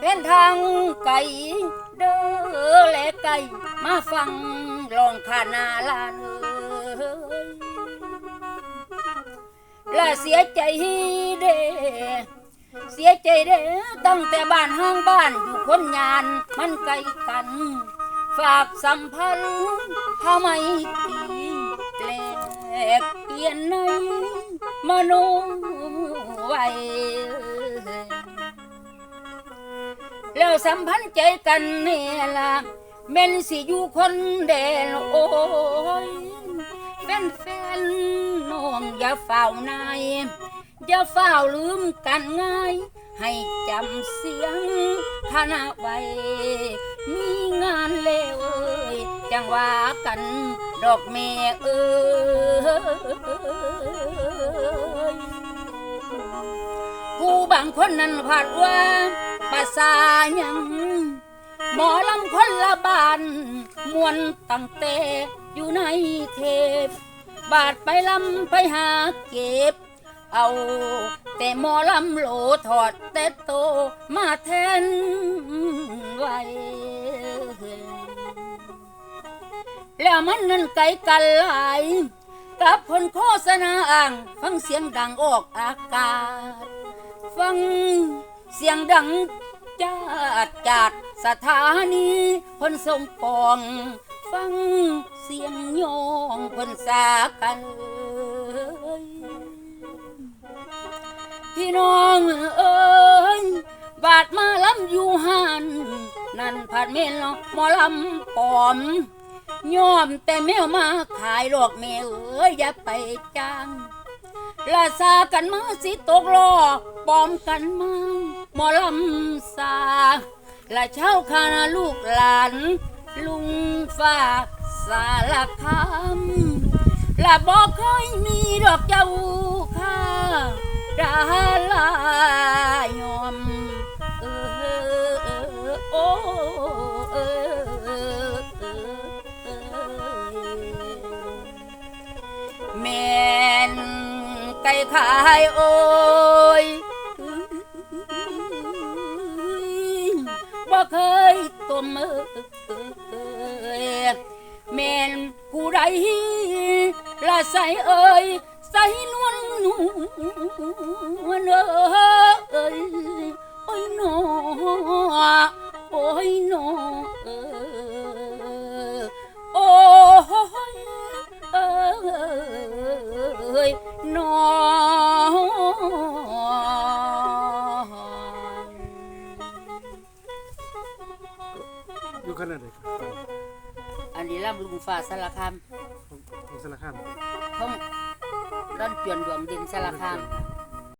เป็นทางไก่เด้อและไก่มาฟังลองขานาลานเอ้ยและเสียใจเด้เสียใจเด้ตั้งแต่บ้านห้างบ้านอยู่คนงานมันไกลกัน ฝากสัมพันธ์ทำไมตีแปลกเปลี่ยนในมโนไว้ แล้วสัมพันธ์ใจกันเนี่ยล่ะแม่นสิอยู่คนเดลโอ้ยแฟนแฟนๆน้องอย่าเฝ้านายอย่าเฝ้าลืมกันง่าย ให้จำเสียงคณะไว้ มีงานเลวเอ้ยจังว่ากันดอกเมเอ้ยผู้บางคนนั้นพาดว่า ภาษาหยังหมอลำคนละบานมวนตั้งแต่อยู่ในเทปบาดไปลำไปหาเก็บ เอาแต่หมอลำโหลถอดแต่โตมาแทนไว้แล้วมันนั่นไกลกันหลาย กับผลโฆษณาอ่าง ฟังเสียงดังออกอากาศ ฟัง เสียงดังจาดจาดสถานีพนทรงปอง ฟังเสียงโยงพนสากันพี่น้องเอ้ยบาดมาลำอยู่หันนั่นผัดเมลหมอลำปอมยอมแต่แมวมาขายหลอกแมวเอ้ยอย่าไปจ้างลาซากันมาสิตกลอปอมกันมา หมอลำซาและเช้าคานาลูกหลาน ลุงฟ้าสารคามละบอกเคยมีดอกเจ้าค่าดาลายอมเออเออโอ้เออเออเออแม่นไก่ขายโอ บ่เคยตัวมือแม่นผู้ใดละใส่เอ้ยใส่นวลนวลเอ้ยโอ้ยหนอโอ้ยหนอเออโอ้ยเอ้ยนอ อยู่ขนาดไหนครับอันนี้ลำลุงฟ้าสารคามของของสารคามผมร้อนเปลี่ยนดวงดินสารคาม